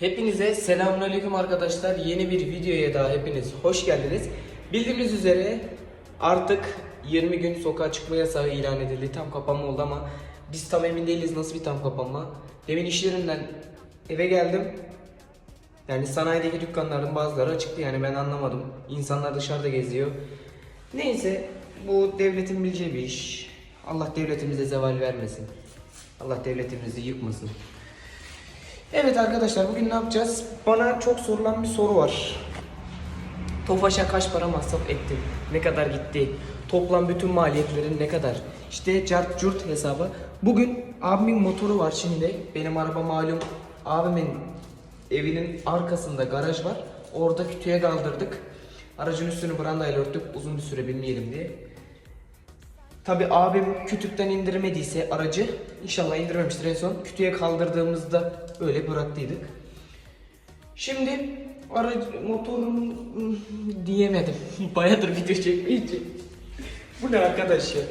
Hepinize selamünaleyküm arkadaşlar. Yeni bir videoya daha hepiniz hoş geldiniz. Bildiğiniz üzere artık 20 gün sokağa çıkma yasağı ilan edildi. Tam kapanma oldu ama biz tam emin değiliz nasıl bir tam kapanma. Demin iş yerinden eve geldim. Yani sanayideki dükkanların bazıları açıktı yani ben anlamadım. İnsanlar dışarıda geziyor. Neyse bu devletin bileceği bir iş. Allah devletimize zeval vermesin. Allah devletimizi yıkmasın. Evet arkadaşlar bugün ne yapacağız? Bana çok sorulan bir soru var. Tofaş'a kaç para masraf ettin? Ne kadar gitti? Toplam bütün maliyetlerin ne kadar? İşte cart curt hesabı. Bugün abimin motoru var şimdi. Benim araba malum abimin evinin arkasında garaj var. Orada kütüye kaldırdık. Aracın üstünü brandayla örttük uzun bir süre bilmeyelim diye. Tabi abim kütükten indirmediyse aracı inşallah indirmemiştir en son. Kütüye kaldırdığımızda öyle bıraktıydık. Şimdi aracı motorun hmm, diyemedim. Bayağıdır video çekmeyince. bu ne arkadaş ya?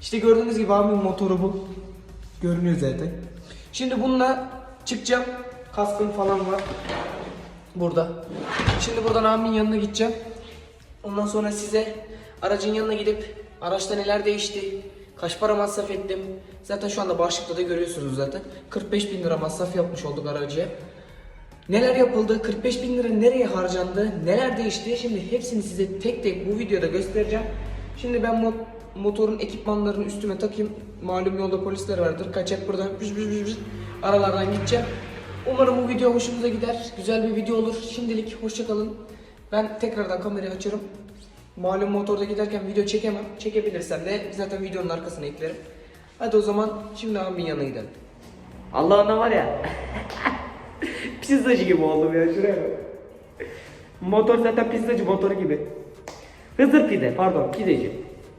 İşte gördüğünüz gibi abimin motoru bu. Görünüyor zaten. Şimdi bununla çıkacağım. Kaskım falan var. Burada. Şimdi buradan abimin yanına gideceğim. Ondan sonra size aracın yanına gidip araçta neler değişti, kaç para masraf ettim. Zaten şu anda başlıkta da görüyorsunuz zaten. 45 bin lira masraf yapmış olduk aracıya. Neler yapıldı, 45 bin lira nereye harcandı, neler değişti şimdi hepsini size tek tek bu videoda göstereceğim. Şimdi ben mo- motorun ekipmanlarını üstüme takayım. Malum yolda polisler vardır. Kaçak buradan büz büz büz aralardan gideceğim. Umarım bu video hoşunuza gider. Güzel bir video olur. Şimdilik hoşçakalın. Ben tekrardan kamerayı açarım. Malum motorda giderken video çekemem. Çekebilirsem de zaten videonun arkasına eklerim. Hadi o zaman şimdi abimin yanına gidelim. Allah'ına var ya. Pizzacı gibi oldum ya şuraya bak. Motor zaten pizzacı motoru gibi. Hızır pide pardon pideci.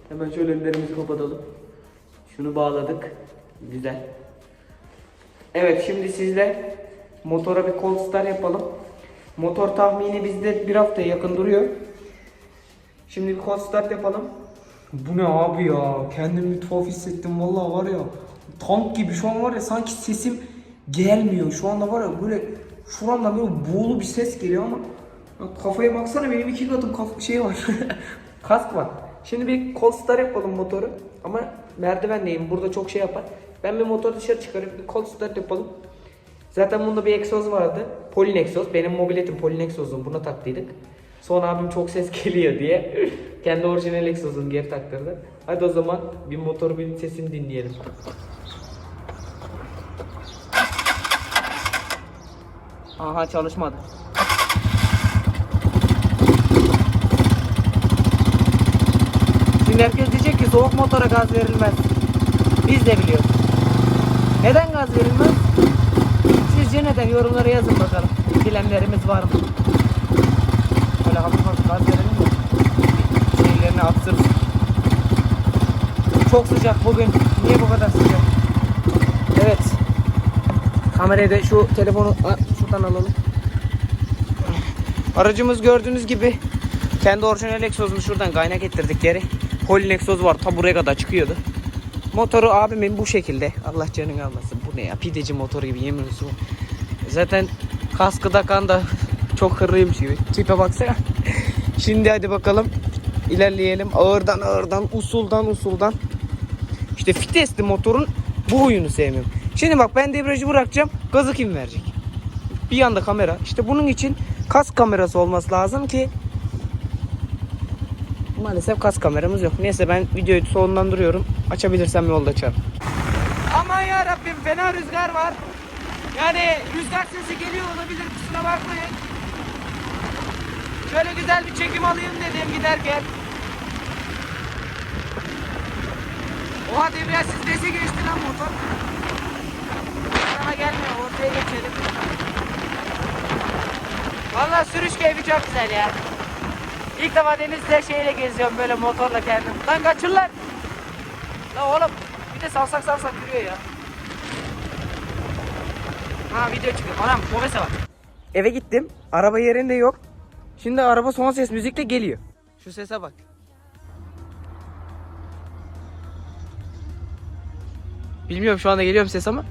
Hemen şöyle önlerimizi kapatalım. Şunu bağladık. Güzel. Evet şimdi sizle motora bir cold start yapalım. Motor tahmini bizde bir haftaya yakın duruyor. Şimdi bir cold start yapalım. Bu ne abi ya? Kendimi tuhaf hissettim vallahi var ya. Tank gibi şu an var ya sanki sesim gelmiyor. Şu anda var ya böyle şuramda böyle boğulu bir ses geliyor ama ya kafaya baksana benim iki katım kaf şey var. Kask var. Şimdi bir cold start yapalım motoru. Ama merdivendeyim. Burada çok şey yapar. Ben bir motoru dışarı çıkarıp bir cold start yapalım. Zaten bunda bir egzoz vardı. Polin egzoz. Benim mobiletim Polin egzozum. Buna taktıydık. Sonra abim çok ses geliyor diye kendi orijinal egzozunu geri taktırdı. Hadi o zaman bir motor bir sesini dinleyelim. Aha çalışmadı. Şimdi herkes diyecek ki soğuk motora gaz verilmez. Biz de biliyoruz. Neden gaz verilmez? Sizce neden? Yorumlara yazın bakalım. Bilenlerimiz var mı? Böyle hafif hafif gaz verelim mi? Şeylerini atsın. Çok sıcak bugün. Niye bu kadar sıcak? Evet. Kamerayı da şu telefonu şuradan alalım. Aracımız gördüğünüz gibi kendi orijinal egzozunu şuradan kaynak ettirdik geri. Polin egzoz var ta buraya kadar çıkıyordu. Motoru abimin bu şekilde. Allah canını almasın. Bu ne ya? Pideci motoru gibi yemin olsun. Zaten kaskı takan da çok hırlıymış gibi. Tipe baksana. Şimdi hadi bakalım. ilerleyelim. Ağırdan ağırdan, usuldan usuldan. İşte fitesli motorun bu huyunu sevmiyorum. Şimdi bak ben debriyajı bırakacağım. Gazı kim verecek? Bir yanda kamera. İşte bunun için kas kamerası olması lazım ki Maalesef kas kameramız yok. Neyse ben videoyu sonlandırıyorum. Açabilirsem yolda açarım. Aman ya Rabbim fena rüzgar var. Yani rüzgar sesi geliyor olabilir kusura bakmayın. Şöyle güzel bir çekim alayım dedim giderken. Oha debriyaj sistesi geçti lan motor. Sana gelmiyor ortaya geçelim. Valla sürüş keyfi çok güzel ya. İlk defa denizde şeyle geziyorum böyle motorla kendim. Lan kaçır lan. La oğlum bir de salsak salsak yürüyor ya. Ha video çıkıyor. Anam mobese var. Eve gittim. Araba yerinde yok. Şimdi araba son ses müzikle geliyor. Şu sese bak. Bilmiyorum şu anda geliyor mu ses ama.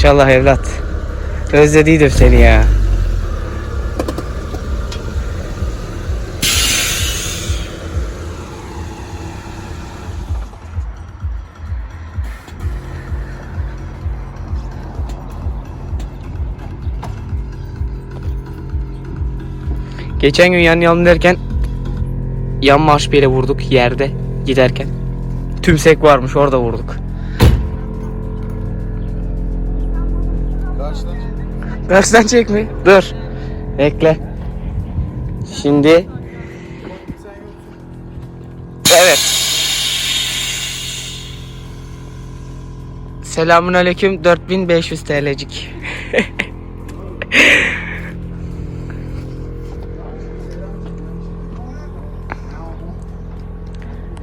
Maşallah evlat. Özlediydim seni ya. Geçen gün yan yan derken yan marş bir yere vurduk yerde giderken. Tümsek varmış orada vurduk. Karşıdan çek mi? Dur. Bekle. Şimdi Evet. Selamun aleyküm 4500 TL'cik.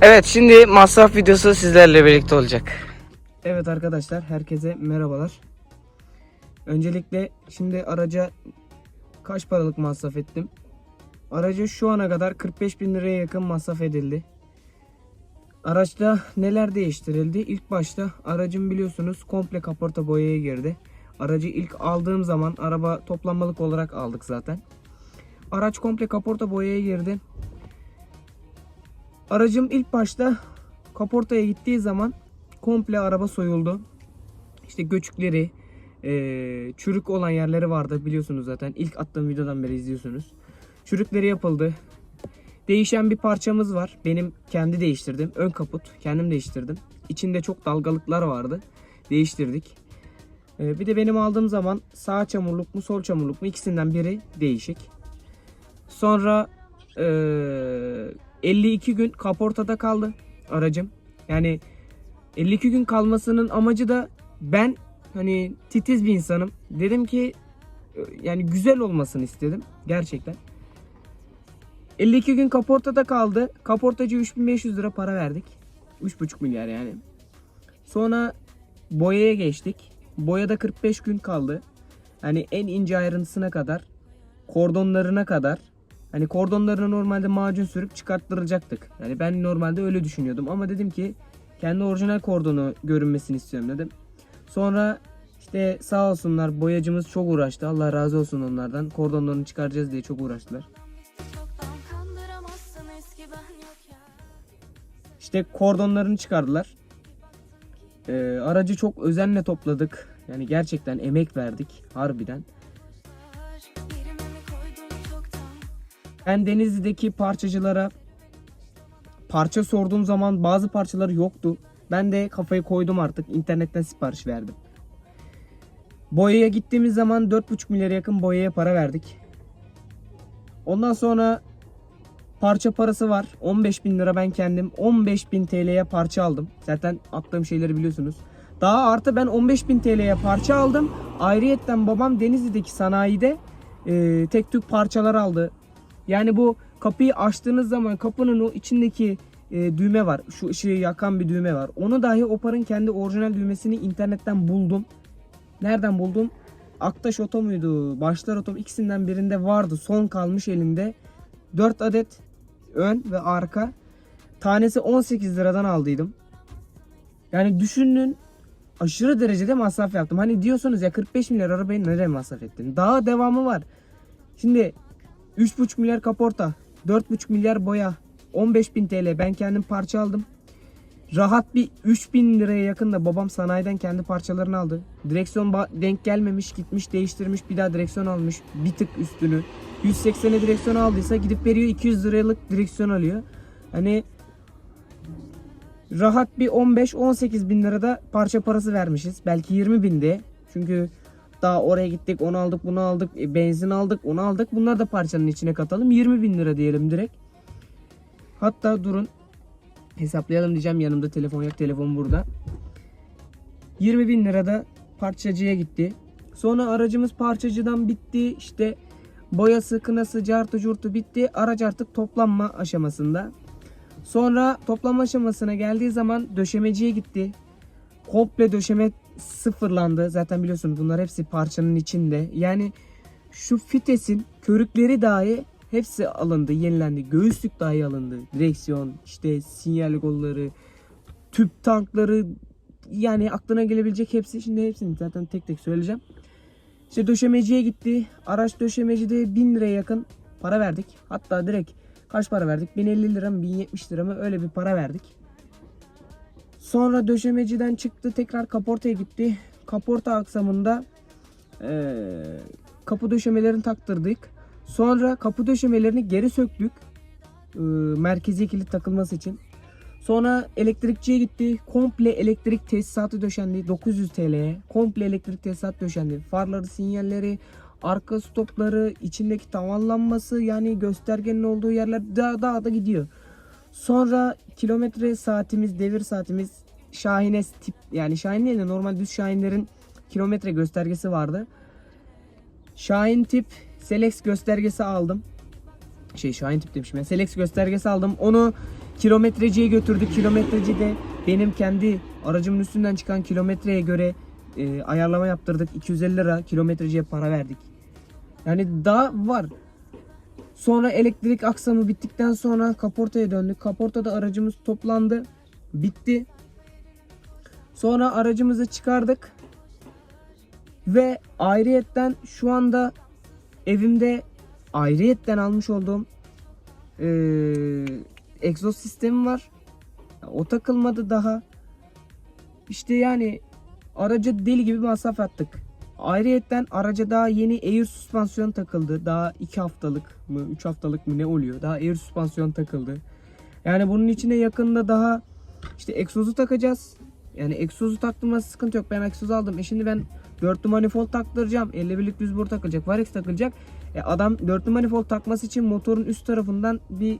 evet şimdi masraf videosu sizlerle birlikte olacak. Evet arkadaşlar herkese merhabalar. Öncelikle şimdi araca kaç paralık masraf ettim? Araca şu ana kadar 45 bin liraya yakın masraf edildi. Araçta neler değiştirildi? İlk başta aracım biliyorsunuz komple kaporta boyaya girdi. Aracı ilk aldığım zaman araba toplanmalık olarak aldık zaten. Araç komple kaporta boyaya girdi. Aracım ilk başta kaportaya gittiği zaman komple araba soyuldu. İşte göçükleri, eee, çürük olan yerleri vardı biliyorsunuz zaten. İlk attığım videodan beri izliyorsunuz. Çürükleri yapıldı. Değişen bir parçamız var. Benim kendi değiştirdim. Ön kaput kendim değiştirdim. İçinde çok dalgalıklar vardı. Değiştirdik. Ee, bir de benim aldığım zaman sağ çamurluk mu sol çamurluk mu ikisinden biri değişik. Sonra eee, 52 gün kaportada kaldı aracım. Yani 52 gün kalmasının amacı da ben hani titiz bir insanım. Dedim ki e, yani güzel olmasını istedim gerçekten. 52 gün kaportada kaldı. Kaportacı 3500 lira para verdik. 3,5 milyar yani. Sonra boyaya geçtik. Boyada 45 gün kaldı. Hani en ince ayrıntısına kadar, kordonlarına kadar. Hani kordonlarına normalde macun sürüp çıkarttıracaktık. Yani ben normalde öyle düşünüyordum ama dedim ki kendi orijinal kordonu görünmesini istiyorum dedim. Sonra işte sağ olsunlar boyacımız çok uğraştı. Allah razı olsun onlardan. Kordonlarını çıkaracağız diye çok uğraştılar. İşte kordonlarını çıkardılar. Ee, aracı çok özenle topladık. Yani gerçekten emek verdik harbiden. Ben Denizli'deki parçacılara parça sorduğum zaman bazı parçaları yoktu. Ben de kafayı koydum artık. internetten sipariş verdim. Boyaya gittiğimiz zaman 4,5 milyara yakın boyaya para verdik. Ondan sonra parça parası var. 15 bin lira ben kendim 15 bin TL'ye parça aldım. Zaten attığım şeyleri biliyorsunuz. Daha artı ben 15 bin TL'ye parça aldım. Ayrıyetten babam Denizli'deki sanayide e, tek tük parçalar aldı. Yani bu kapıyı açtığınız zaman kapının o içindeki e, düğme var. Şu ışığı yakan bir düğme var. Onu dahi Opar'ın kendi orijinal düğmesini internetten buldum. Nereden buldum? Aktaş Oto muydu? Başlar Oto ikisinden birinde vardı. Son kalmış elimde. 4 adet ön ve arka. Tanesi 18 liradan aldıydım. Yani düşünün aşırı derecede masraf yaptım. Hani diyorsunuz ya 45 milyar arabayı nereye masraf ettin? Daha devamı var. Şimdi 3,5 milyar kaporta, 4,5 milyar boya, 15 bin TL ben kendim parça aldım. Rahat bir 3000 liraya yakın da babam sanayiden kendi parçalarını aldı. Direksiyon denk gelmemiş, gitmiş değiştirmiş, bir daha direksiyon almış. Bir tık üstünü. 180'e direksiyon aldıysa gidip veriyor 200 liralık direksiyon alıyor. Hani rahat bir 15-18 bin lirada parça parası vermişiz. Belki 20 binde. Çünkü daha oraya gittik onu aldık bunu aldık e, benzin aldık onu aldık. Bunlar da parçanın içine katalım 20 bin lira diyelim direkt. Hatta durun hesaplayalım diyeceğim yanımda telefon yok telefon burada. 20 bin lirada parçacıya gitti. Sonra aracımız parçacıdan bitti işte boyası kınası cartı curtu bitti. Araç artık toplanma aşamasında. Sonra toplanma aşamasına geldiği zaman döşemeciye gitti. Komple döşeme sıfırlandı. Zaten biliyorsunuz bunlar hepsi parçanın içinde. Yani şu fitesin körükleri dahi hepsi alındı, yenilendi. Göğüslük dahi alındı. Direksiyon, işte sinyal kolları, tüp tankları, yani aklına gelebilecek hepsi. Şimdi hepsini zaten tek tek söyleyeceğim. İşte döşemeciye gitti. Araç döşemecide 1000 liraya yakın para verdik. Hatta direkt kaç para verdik? 1050 lira mı 1070 lira mı öyle bir para verdik. Sonra döşemeciden çıktı tekrar kaportaya gitti. Kaporta aksamında eee, kapı döşemelerini taktırdık. Sonra kapı döşemelerini geri söktük. Eee, merkezi kilit takılması için. Sonra elektrikçiye gitti. Komple elektrik tesisatı döşendi 900 TL'ye. Komple elektrik tesisat döşendi. Farları, sinyalleri, arka stopları, içindeki tavanlanması yani göstergenin olduğu yerler daha, daha da gidiyor. Sonra kilometre saatimiz, devir saatimiz Şahine tip yani Şahin değil de normal düz Şahinlerin kilometre göstergesi vardı. Şahin tip Selex göstergesi aldım. Şey Şahin tip demişim ya. Selex göstergesi aldım. Onu kilometreciye götürdük. Kilometreci de benim kendi aracımın üstünden çıkan kilometreye göre e, ayarlama yaptırdık. 250 lira kilometreciye para verdik. Yani daha var. Sonra elektrik aksamı bittikten sonra kaportaya döndük. Kaportada aracımız toplandı. Bitti. Sonra aracımızı çıkardık. Ve ayrıyetten şu anda evimde ayrıyetten almış olduğum eee egzoz sistemi var. O takılmadı daha. İşte yani araca deli gibi masraf attık. Ayrıyetten araca daha yeni air süspansiyon takıldı. Daha 2 haftalık mı 3 haftalık mı ne oluyor? Daha air süspansiyon takıldı. Yani bunun içine yakında daha işte egzozu takacağız. Yani egzozu taktığımda sıkıntı yok. Ben egzoz aldım. E şimdi ben dörtlü manifold taktıracağım. 51'lik düz boru takılacak. Varex takılacak. E adam dörtlü manifold takması için motorun üst tarafından bir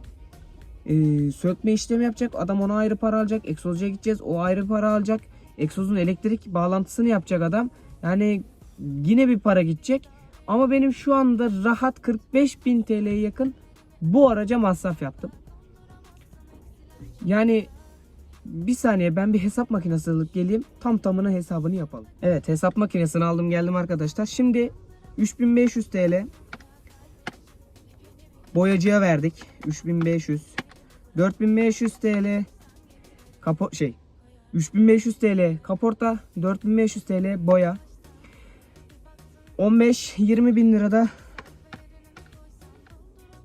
e, sökme işlemi yapacak. Adam ona ayrı para alacak. Egzozcuya gideceğiz. O ayrı para alacak. Egzozun elektrik bağlantısını yapacak adam. Yani yine bir para gidecek. Ama benim şu anda rahat 45 bin TL'ye yakın bu araca masraf yaptım. Yani bir saniye ben bir hesap makinesi alıp geleyim. Tam tamına hesabını yapalım. Evet hesap makinesini aldım geldim arkadaşlar. Şimdi 3500 TL boyacıya verdik. 3500 4500 TL kapo şey 3500 TL kaporta 4500 TL boya 15-20 bin lirada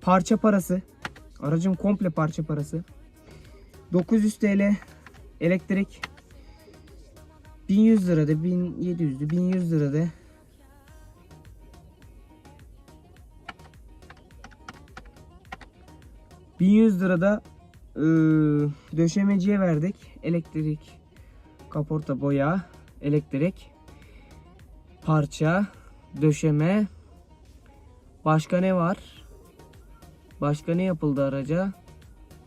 parça parası aracın komple parça parası 900 TL elektrik 1100 lirada 1700'dü 1100 lirada ...1100 lirada ıı, döşemeciye verdik. Elektrik, kaporta boya, elektrik, parça, döşeme. Başka ne var? Başka ne yapıldı araca?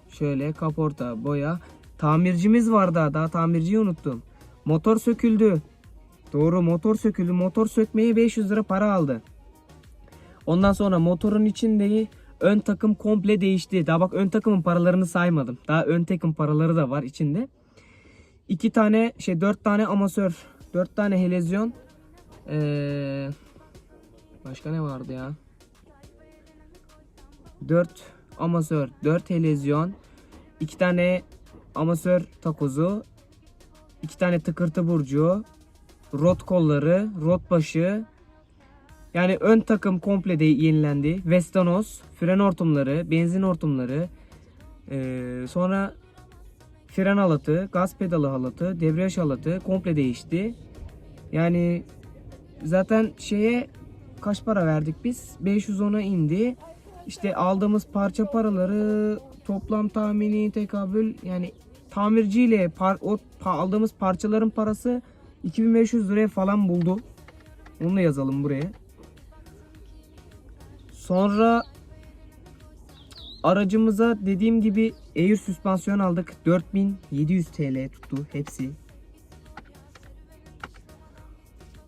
Şöyle kaporta, boya. Tamircimiz var daha. Daha tamirciyi unuttum. Motor söküldü. Doğru motor söküldü. Motor sökmeye 500 lira para aldı. Ondan sonra motorun içindeyi ön takım komple değişti. Daha bak ön takımın paralarını saymadım. Daha ön takım paraları da var içinde. İki tane şey dört tane amasör. Dört tane helezyon. Ee, başka ne vardı ya? 4 amasör, 4 helezyon, 2 tane amasör takozu, 2 tane tıkırtı burcu, rot kolları, rot başı. Yani ön takım komple de yenilendi. Vestanos, fren hortumları, benzin hortumları, ee, sonra fren halatı, gaz pedalı halatı, debriyaj halatı komple değişti. Yani zaten şeye kaç para verdik biz? 510'a indi. İşte aldığımız parça paraları toplam tahmini tekabül yani tamirciyle par, o pa- aldığımız parçaların parası 2500 liraya falan buldu. Onu da yazalım buraya. Sonra aracımıza dediğim gibi air süspansiyon aldık. 4700 TL tuttu hepsi.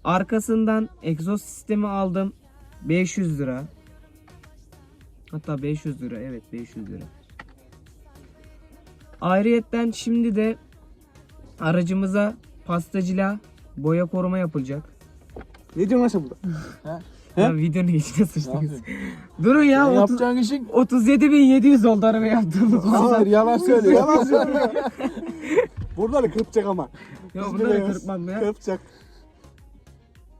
Arkasından egzoz sistemi aldım. 500 lira. Hatta 500 lira. Evet 500 lira. Ayrıyetten şimdi de aracımıza pastacıyla boya koruma yapılacak. Ne diyorsun sen burada? Ya videonun içine yapıyorsun? Durun ya. Sen 30, yapacağın işin 37.700 oldu araba yaptığımız. Hayır yalan söylüyor. Yalan söylüyor. Buraları kırpacak ama. Ya bunları kırpmam ya. Kırpacak.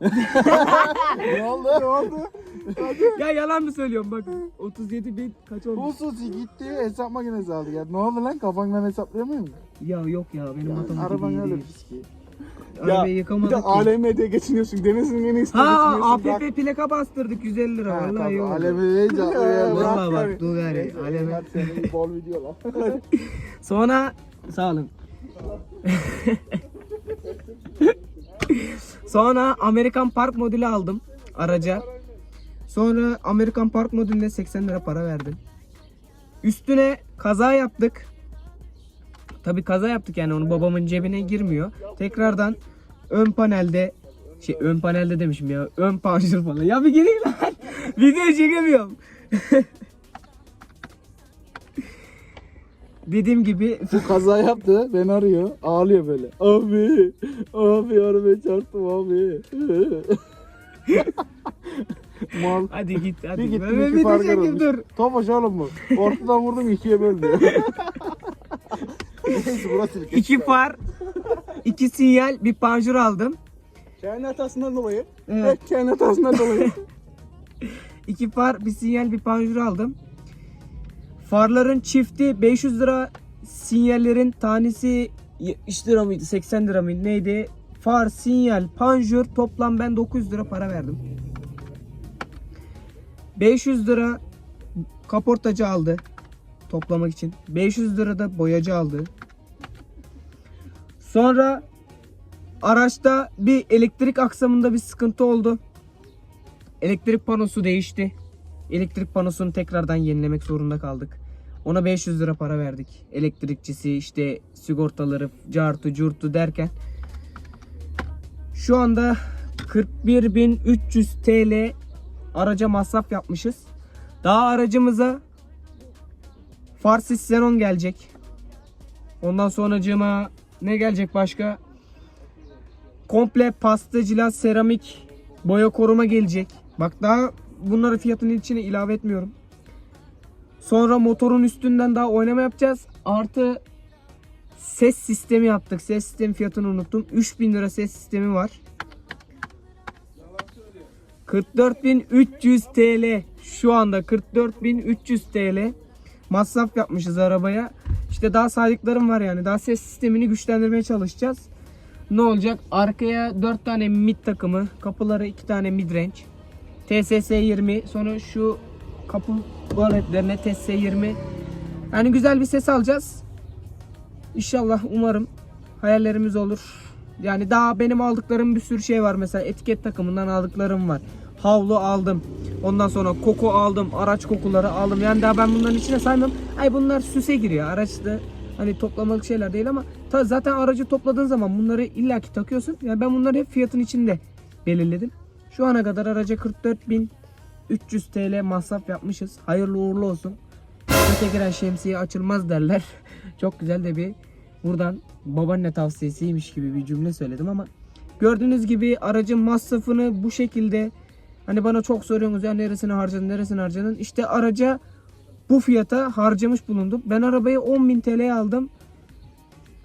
ne oldu? Ne oldu? Ya yalan mı söylüyorum bak. 37 bin kaç oldu? Hususi gitti hesap makinesi aldı ya. Ne oldu lan kafandan hesaplayamıyor musun? Ya yok ya benim matematik Araban iyi öyle değil. ki. Arabayı Ya bir yıkamadık de ki. ALM diye geçiniyorsun. Denizin en iyisine Ha geçiniyorsun. Bak. APP plaka bastırdık 150 lira. Ha, Vallahi tabii, oldu. ALM deyince geldi. Vallahi bak, dur gari, Neyse, hadi bol video lan. Sonra sağ olun. Sonra Amerikan Park modülü aldım araca. Sonra Amerikan Park modülüne 80 lira para verdim. Üstüne kaza yaptık. Tabi kaza yaptık yani onu babamın cebine girmiyor. Tekrardan ön panelde şey ön panelde demişim ya ön panjur falan. Ya bir gireyim lan. Video çekemiyorum. Dediğim gibi Bu kaza yaptı. Beni arıyor. Ağlıyor böyle. Abi. Abi arabaya çarptım abi. Mal. Hadi git hadi. Bir Ben gittim bir iki olmuş. dur. Topaş oğlum bu. Ortadan vurdum ikiye böldü. Neyse burası bir İki far, iki sinyal, bir panjur aldım. Kendi hatasından dolayı. Evet. Evet. Kendi hatasından dolayı. İki far, bir sinyal, bir panjur aldım. Farların çifti 500 lira, sinyallerin tanesi 70 lira mıydı, 80 lira mıydı neydi? Far, sinyal, panjur toplam ben 900 lira para verdim. 500 lira kaportacı aldı toplamak için. 500 lira da boyacı aldı. Sonra araçta bir elektrik aksamında bir sıkıntı oldu. Elektrik panosu değişti. Elektrik panosunu tekrardan yenilemek zorunda kaldık. Ona 500 lira para verdik. Elektrikçisi işte sigortaları cartu curtu derken. Şu anda 41.300 TL araca masraf yapmışız. Daha aracımıza Farsis Xenon gelecek. Ondan sonracığıma ne gelecek başka? Komple pasta, cilat, seramik, boya koruma gelecek. Bak daha bunları fiyatının içine ilave etmiyorum. Sonra motorun üstünden daha oynama yapacağız. Artı ses sistemi yaptık. Ses sistemi fiyatını unuttum. 3000 lira ses sistemi var. 44.300 TL. Şu anda 44.300 TL masraf yapmışız arabaya. İşte daha saydıklarım var yani. Daha ses sistemini güçlendirmeye çalışacağız. Ne olacak? Arkaya 4 tane mid takımı, kapıları 2 tane mid range. TSS 20, sonra şu kapı baletlerine TSS 20. Yani güzel bir ses alacağız. İnşallah umarım hayallerimiz olur. Yani daha benim aldıklarım bir sürü şey var. Mesela etiket takımından aldıklarım var. Havlu aldım. Ondan sonra koku aldım. Araç kokuları aldım. Yani daha ben bunların içine saymam. Ay bunlar süse giriyor. Araçta hani toplamalık şeyler değil ama ta zaten aracı topladığın zaman bunları illaki takıyorsun. Yani ben bunları hep fiyatın içinde belirledim. Şu ana kadar araca 44.300 TL masraf yapmışız. Hayırlı uğurlu olsun. Göte giren şemsiye açılmaz derler. Çok güzel de bir buradan babaanne tavsiyesiymiş gibi bir cümle söyledim ama gördüğünüz gibi aracın masrafını bu şekilde hani bana çok soruyorsunuz ya neresine harcadın neresine harcadın işte araca bu fiyata harcamış bulundum. Ben arabayı 10.000 TL'ye aldım.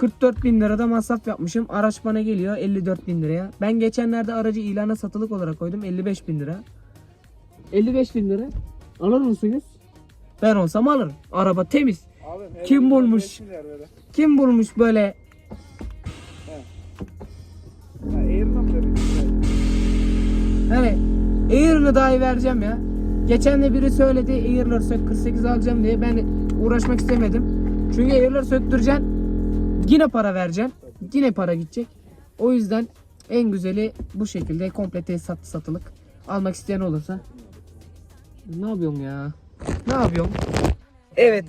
44 bin lirada masraf yapmışım. Araç bana geliyor 54 bin liraya. Ben geçenlerde aracı ilana satılık olarak koydum 55 bin lira. 55 bin lira. Alır mısınız? Ben olsam alırım. Araba temiz. Abi, Kim bulmuş? Kim bulmuş böyle Hani Air'ını dahi vereceğim ya. Geçen de biri söyledi Air'lar sök 48 alacağım diye ben uğraşmak istemedim. Çünkü Air'lar söktüreceksin. Yine para vereceksin. Yine para gidecek. O yüzden en güzeli bu şekilde komple tesisat satılık. Almak isteyen olursa. Ne yapıyorum ya? Ne yapıyorum? Evet.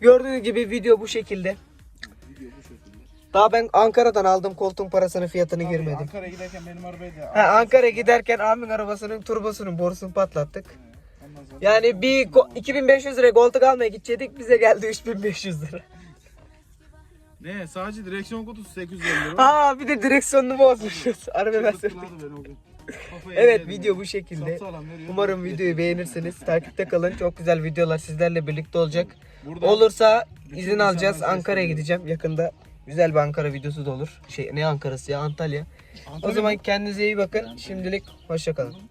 Gördüğünüz gibi video bu şekilde. Daha ben Ankara'dan aldım koltuğun parasını fiyatını girmedim. Ankara'ya giderken benim arabayı da Ha, Ankara'ya giderken abimin arabasının turbosunun borusunu patlattık. Yani bir go- 2500 liraya koltuk almaya gidecektik bize geldi 3500 lira. Ne sadece direksiyon kutusu 850 lira. Ha bir de direksiyonunu bozmuşuz. Araba ben Evet video bu şekilde. Umarım videoyu beğenirsiniz. Takipte kalın. Çok güzel videolar sizlerle birlikte olacak. Burada Olursa izin alacağız. Ankara'ya gideceğim yakında. Güzel bir Ankara videosu da olur. Şey ne Ankara'sı ya Antalya. O zaman kendinize iyi bakın. Şimdilik hoşçakalın.